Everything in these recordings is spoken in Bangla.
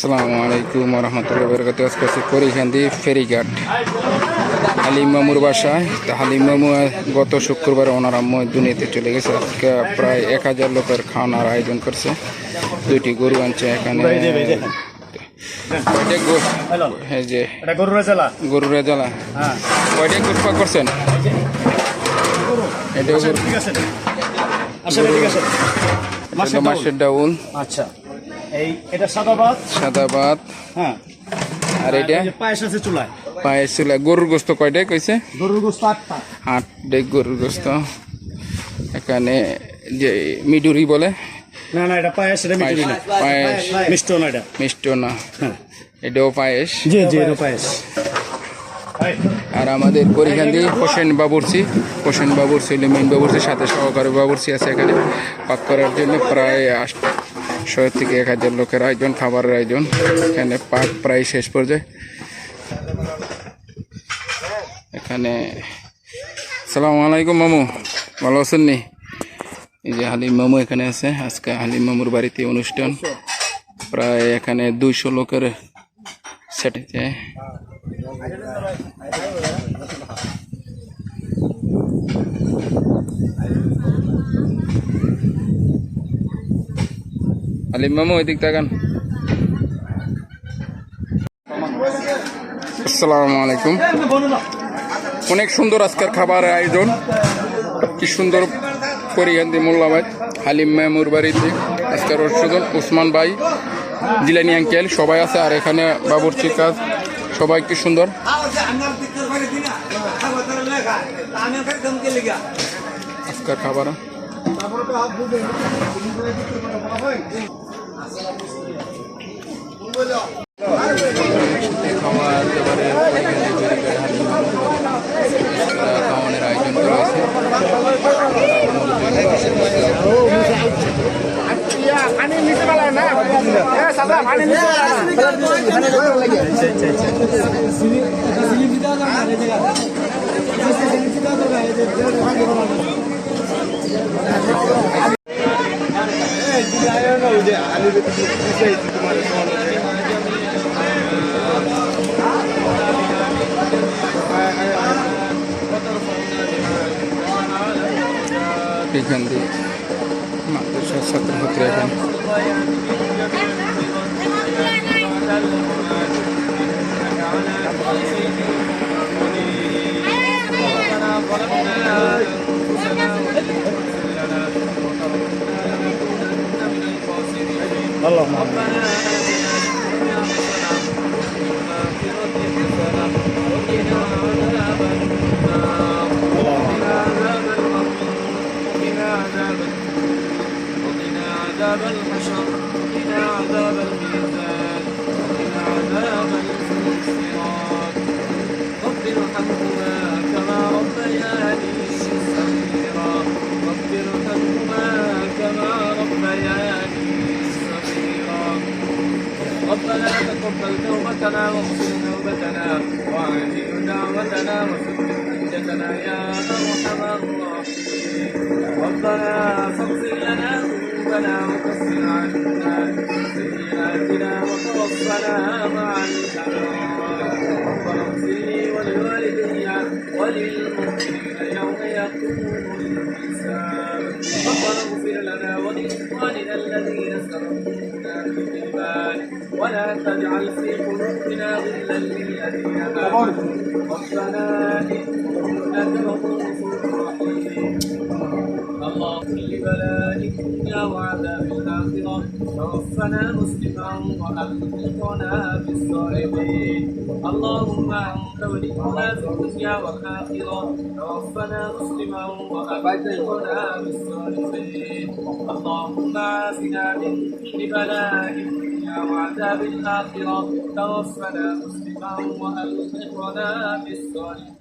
আসসালামু আলাইকুম রহমতুল্লাহ বরকত আজকে আছি করিখান্দি ফেরিঘাট। হালিম মামুর বাসায় তা হালিম মামু গত শুক্রবার ওনার আম্মু দুনিয়াতে চলে গেছে। আজকে প্রায় এক হাজার লোকের খাওয়ানোর আয়োজন করছে। দুইটি গরু আনছে এখানে। গরু? কয়টা করছেন? এটা মাসের ডাউল। আচ্ছা। এই এটা সাদা ভাত। সাদা ভাত। হ্যাঁ। আর এটা? পায়েস আছে চুলায়। পায়ের চুলা গরুর গোস্ত কয়টাই কইছে? গরুর গোস্ত আটটা। আট ডেক গরুর গোস্ত। এখানে যে মিডুরি বলে? না না এটা পায়েস এটা মিটুরি না। পায়েস মিষ্টি না এটা। মিষ্ট না। হ্যাঁ। এটাও পায়েস। জি জি এটা পায়েস। আর আমাদের পরিখান্দি হোসেন বাবুরসি হোসেন বাবুরসি হলো মেইন বাবুরসির সাথে সহকারী বাবুরসি আছে এখানে। পাক করার জন্য প্রায় ছয় থেকে এক হাজার লোকের আয়োজন, খাবারের আয়োজন। এখানে পাক প্রায় শেষ পর্যায়ে। এখানে সালাম আলাইকুম, মামু। ভালো আছেন নি? এই যে হালিম মামু এখানে আছে। আজকে হালিম মামুর বাড়িতে অনুষ্ঠান। প্রায় এখানে দুইশো লোকের সেট আলিম মামু তাকান আসসালামু আলাইকুম অনেক সুন্দর আজকের খাবারের আয়োজন। কি সুন্দর পরিগান্দি মোল্লাবাদ হালিম মামুর বাড়িতে আজকের রসুদন উসমান ভাই। জিলানি আঙ্কেল, সবাই আছে আর এখানে বাবুরচি কাজ। সবাই কি সুন্দর? আজকের খাবার। খাওয়ার দাবারে খাওয়ানোর আয়োজন করা আছে এখান দিয়ে মাদ্রাসার ছাত্রছাত্রী এখানে। اللهم. ربنا آتنا في الدنيا حسنة وفي الآخرة حسنة وقنا عذاب النار وقنا عذاب القبر وقنا عذاب وقنا عذاب الحشر وقنا عذاب الميزان وقنا عذاب الصراط ربنا تقبل توبتنا واغفر توبتنا وعجل دعوتنا وثبت حجتنا يا أرحم الراحمين. ربنا فاغفر لنا ذنوبنا وكفر عنا سيئاتنا وتوفنا مع الأبرار. ربنا اغفر لي ولوالدي وللمؤمنين يوم يقوم الحساب. ربنا اغفر لنا ولإخواننا الذين سبقونا ولا تجعل في قلوبنا غلا للذين ربنا إنك رحيم. اللهم لبلاء الدنيا وعذاب الآخرة توفنا مسلما وألحقنا بالصالحين اللهم أنت ولينا في الدنيا والآخرة. توفنا مسلما وألحقنا بالصالحين اللهم عافنا من كل بلاء الدنيا وعذاب الآخرة. توفنا مسلما توفيقا وألحقنا بالصالحين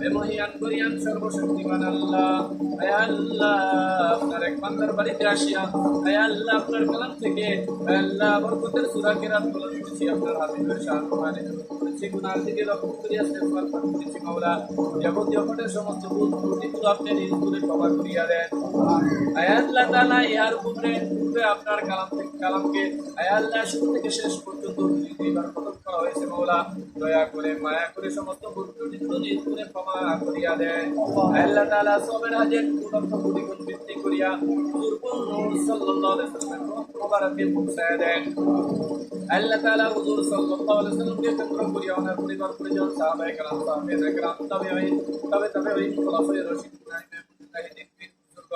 বেমহিয়ান করিয়ান সর্বশক্তিমান আল্লাহ আয় আল্লাহ আপনার এক বান্দার বাড়িতে আসিয়া আয় আল্লাহ আপনার কালাম থেকে আয় আল্লাহ বরকতের সূরা কেরাত বলন করেছি আপনার হাবিবের শান মানে করেছি গুনাহ থেকে রক্ষা করিয়া ইস্তেগফার পাঠ করেছি মাওলা যাবতীয় পাঠের সমস্ত ভুল ত্রুটিগুলো আপনি নিজ করে ক্ষমা করিয়া দেন আয় আল্লাহ তাআলা ইয়ার উপরে উপরে আপনার কালাম থেকে কালামকে আয় আল্লাহ শুরু থেকে শেষ পর্যন্ত দুইবার খতম করা হয়েছে দয়া করে মায়া করে সমস্ত ত্রুটিগুলো নিজ করে সবের হাজের লক্ষ কোটি গুণ বৃদ্ধি করিয়া হুজুর নূর সাল্লাল্লাহু আলাইহি ওয়াসাল্লাম সাহাবায়ে সাহাবায়ে কেরাম তাবেঈন তবে তাবেঈন খোলাফায়ে রাশিদুন মুজাহিদিন, পীর, বুজুর্গ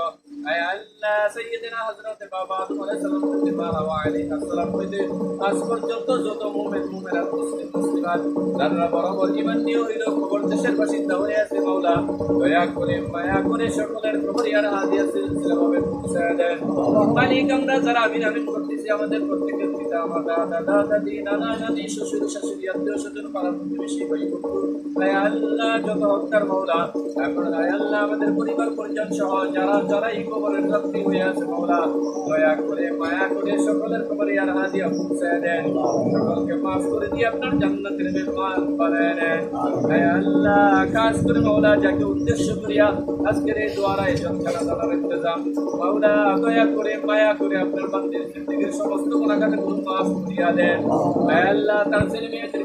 আমাদের প্রত্যেকের পিতা মাতা দাদা দাদি নানা নানি শ্বশুর শাশুড়ি আত্মীয় স্বজন পাড়া প্রতিবেশী ভাই বন্ধু আল্লাহ যত হত্যার মাওলা এখন আয় আল্লাহ আমাদের পরিবার পরিজন সহ যারা যারা এই কবরের যাত্রী হয়ে আছে দয়া করে মায়া করে সকলের খবরে আর হাদিয়া পৌঁছায় দেন। সকলকে মাফ করে দিয়ে আপনার জান্নাতের মেহমান বানায় আয় আল্লাহ, কাজ করে মাওলা, যাকে উদ্দেশ্য করিয়া আজকের এই দোয়ার আয়োজন খেলা জানার ইন্তজাম। মাওলা, দয়া করে, মায়া করে আপনার বান্দির জিন্দগির সমস্ত গুণাগাতে গুণ মাফ করিয়া দেন। আল্লাহ, তার ছেলে মেয়েদেরকে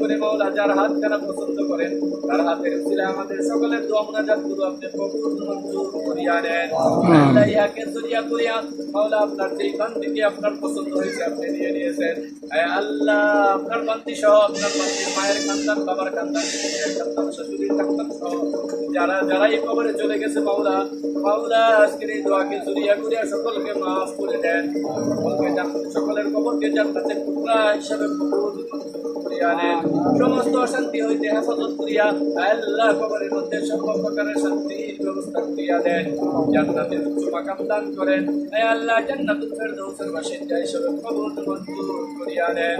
করে মাওলা যার হাত খানা পছন্দ করেন তার হাতের ছিল আমাদের সকলের দোয়া মোনাজাতগুলো আপনি মঞ্জুর করিয়া নেন আল্লাহ জরিয়া করিয়া আপনার যেই বান্দিকে আপনার পছন্দ হয়েছে আপনি নিয়ে নিয়েছেন আল্লাহ আপনার বান্দি সহ আপনার বান্দির মায়ের বাবার শাশুড়ির সহ যারা যারা এই কবরে চলে গেছে মাওলা মাওলা আজকের এই দোয়াকে জরিয়া করিয়া সকলকে মাফ করে দেন। সকলকে সকলের কবরকে জান্নাতের টুকরা হিসাবে কবুল করিয়া নেন সমস্ত অশান্তি হইতে হেফাজত করিয়া আল্লাহ কবরের মধ্যে সর্ব প্রকারের শান্তির ব্যবস্থা করিয়া দেন। জান্নাতের উচ্চ মাকাম দান করেন। আয় আল্লাহ, জান্নাতুল ফেরদৌসের বাসিন্দা হিসেবে কবুল মঞ্জুর করিয়া নেন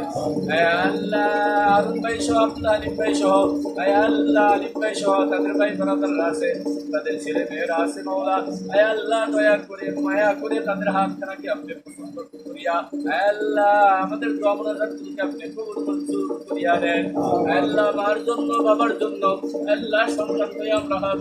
আয় আল্লাহ, আরুন ভাই সহ, আব্দুল আলিম ভাই সহ, আয় আল্লাহ আলিম ভাই সহ, তাদের ভাই বরাদাররা আছে, তাদের ছেলে মেয়েরা আছে, মাওলা। আয় আল্লাহ, দয়া করে, মায়া করে তাদের হাত খানাকে আপনি পছন্দ করিয়া, আয় আল্লাহ, আমাদের দোয়া মোনাজাতগুলোকে আপনি কবুল মঞ্জুর আল্লাহ মার জন্য বাবার জন্য আল্লাহ সন্তান হয়ে আমরা হাত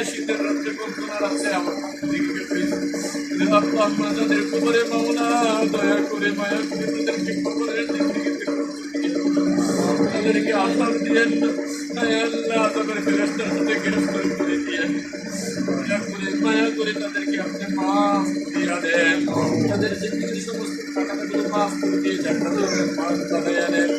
শীতের রাত্রে বন্ধনা রাখছে আমার আল্লাহ তাদের কবরে মাওলা দয়া করে মায়া করে তাদেরকে কবরের তাদেরকে আসাম দিয়েন আল্লাহ তাদের ফেরস্তার সাথে গ্রেফতার করে দিয়ে দয়া করে, মায়া করে তাদেরকে আপনি মাফ করিয়া দেন। তাদের জিন্দগির সমস্ত টাকাগুলো মাফ করে দিয়ে জান্নাতের মাফ বানাইয়া দেন।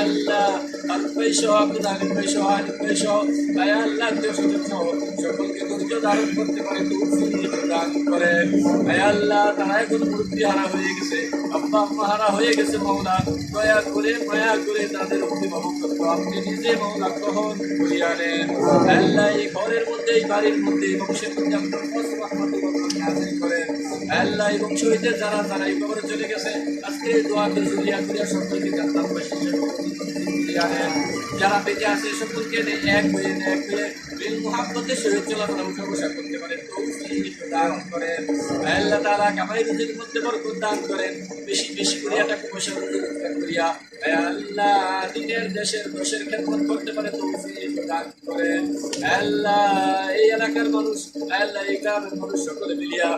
আলিম ভাই সহ আলিম ভাই সহ আয় আল্লাহ আত্মীয় স্বজন সহ সকলকে ধৈর্য ধারণ করতে পারে তৌফিক দান করেন আয় আল্লাহ তারা এখন মুরব্বী হারা হয়ে গেছে। আব্বা, আম্মা হারা হয়ে গেছে মাওলা। দয়া করে, মায়া করে তাদের অভিভাবকত্ব আপনি মাওলা গ্রহণ আল্লাহ, এই ঘরের মধ্যে বাড়ির মধ্যে বংশের মধ্যে আল্লাহ এবং শহীদের যারা তারা এই কবরে চলে গেছে, আজকে দোয়া করে জুলিয়া করিয়া সকলকে করিয়া নেন। যারা বেঁচে আছে সকলকে এক হয়ে এক হয়ে করতে তৌফিক দান করেন। আল্লাহ তাআলা কামাই মধ্যে বরকত দান করেন। বেশি বেশি টাকা পয়সা করিয়া। আল্লাহ দিনের দেশের করতে পারে, তৌফিক দান করেন। আল্লাহ এই এলাকার মানুষ আয় আল্লাহ এই গ্রামের মানুষ সকলে মিলিয়া।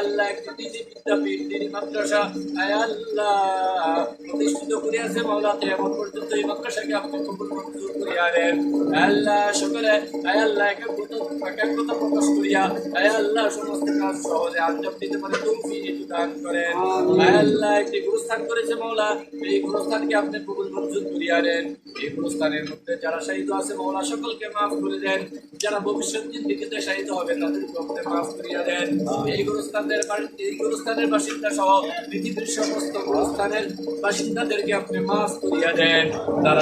আল্লাহ একটি দিদি বিদ্যাপীঠ দিদি মাদ্রাসা। আল্লাহ প্রতিষ্ঠিত করিয়াছে মাওলাতে এমন পর্যন্ত এই মাদ্রাসাকে আপনি কবুল মঞ্জুর করিয়া নেন আল্লাহ সকলে আয় আল্লাহ একাগ্রতা একাগ্রতা প্রকাশ করিয়া আয় আল্লাহ সমস্ত কাজ সহজে আঞ্জাম দিতে পারে তৌফিক দান করেন। আয় আল্লাহ একটি গুরুস্থান করেছে মাওলা এই গুরুস্থানকে আপনি কবুল মঞ্জুর করিয়া নেন এই গুরুস্থানের মধ্যে যারা শাহিদ আছে মাওলা সকলকে মাফ করে দেন। যারা ভবিষ্যৎ জিন্দিগিতে শাহিদ হবে তাদেরকে আপনি মাফ করিয়া দেন। এই গুরুস্থানের এই গুরুস্থানের বাসিন্দা সহ পৃথিবীর সমস্ত গুরুস্থানের বাসিন্দাদেরকে আপনি মাফ করিয়া দেন। তারা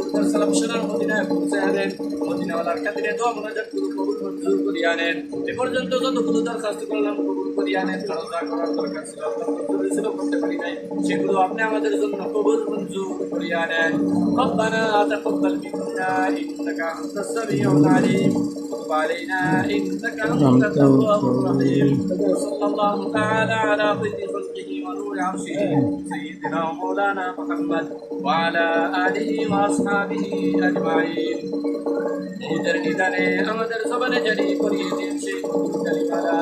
সালাম সোনার মদিনায় পৌঁছে দেন মদিনাওয়ালার খাতিরে দোয়া মোনাজাত করু কবুল মঞ্জুর করিয়া নেন এ পর্যন্ত যতগুলো দরখাস্ত করলাম কবুল করিয়া নেন কারণ যা করার দরকার ছিল আল্লাহ মঞ্জুর ছিল করতে পারি নাই সেগুলো আপনি আমাদের জন্য কবুল মঞ্জুর করিয়া নেন ربنا تقبل منا انك انت السميع العليم وتب علينا انك انت التواب الرحيم وصلى الله تعالى على خير خلقه ونور عرشه سيدنا ومولانا محمد وعلى اله واصحابه اجمعين নিজের নিদানে আমাদের সবারে জারি করিয়ে দিন সেই কালিমা লা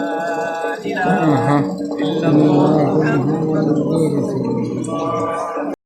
ইলাহা ইল্লাল্লাহ মুহাম্মাদুর রাসূলুল্লাহ